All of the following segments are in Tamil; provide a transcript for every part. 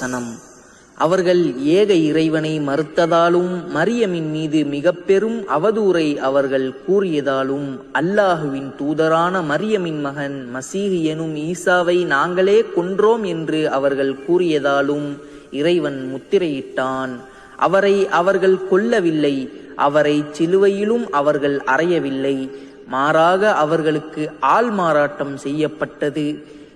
வசனம். அவர்கள் ஏக இறைவனை மறுத்ததாலும் மரியமின் மீது மிக பெரும் அவதூறை அவர்கள் கூறியதாலும் அல்லாஹுவின் தூதரான மரியமின் மகன் மசீஹ் எனும் ஈசாவை நாங்களே கொன்றோம் என்று அவர்கள் கூறியதாலும் இறைவன் முத்திரையிட்டான். அவரை அவர்கள் கொல்லவில்லை அவரை சிலுவையிலும் அவர்கள் அறையவில்லை. மாறாக அவர்களுக்கு ஆள்மாறாட்டம் செய்யப்பட்டது.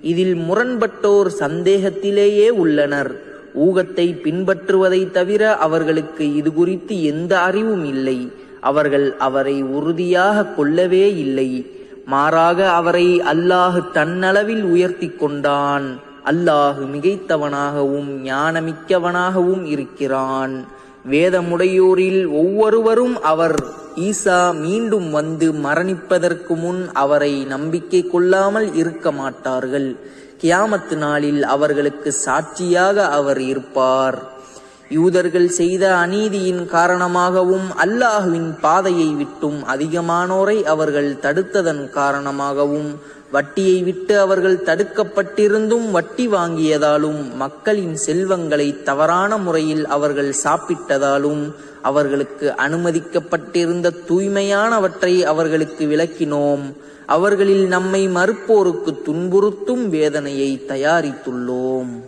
இதில் முரண்பட்டோர் சந்தேகத்திலேயே உள்ளனர். ஊகத்தை பின்பற்றுவதை தவிர அவர்களுக்கு இது குறித்து எந்த அறிவும் இல்லை. அவர்கள் அவரை உறுதியாக கொள்ளவே இல்லை. மாறாக அவரை அல்லாஹ் தன்னளவில் உயர்த்தி கொண்டான். அல்லாஹ் மிகைத்தவனாகவும் ஞானமிக்கவனாகவும் இருக்கிறான். வேதமுடையோரில் ஒவ்வொருவரும் அவர் ஈசா மீண்டும் வந்து மரணிப்பதற்கு முன் அவரை நம்பிக்கை கொள்ளாமல் இருக்க மாட்டார்கள். கியாமத்து நாளில் அவர்களுக்கு சாட்சியாக அவர் இருப்பார். யூதர்கள் செய்த அநீதியின் காரணமாகவும் அல்லாஹுவின் பாதையை விட்டும் அதிகமானோரை அவர்கள் தடுத்ததன் காரணமாகவும் வட்டியை விட்டு அவர்கள் தடுக்கப்பட்டிருந்தும் வட்டி வாங்கியதாலும் மக்களின் செல்வங்களை தவறான முறையில் அவர்கள் சாப்பிட்டதாலும் அவர்களுக்கு அனுமதிக்கப்பட்டிருந்த தூய்மையானவற்றை அவர்களுக்கு விளக்கினோம். அவர்களில் நம்மை மறுப்போருக்கு துன்புறுத்தும் வேதனையை தயாரித்துள்ளோம்.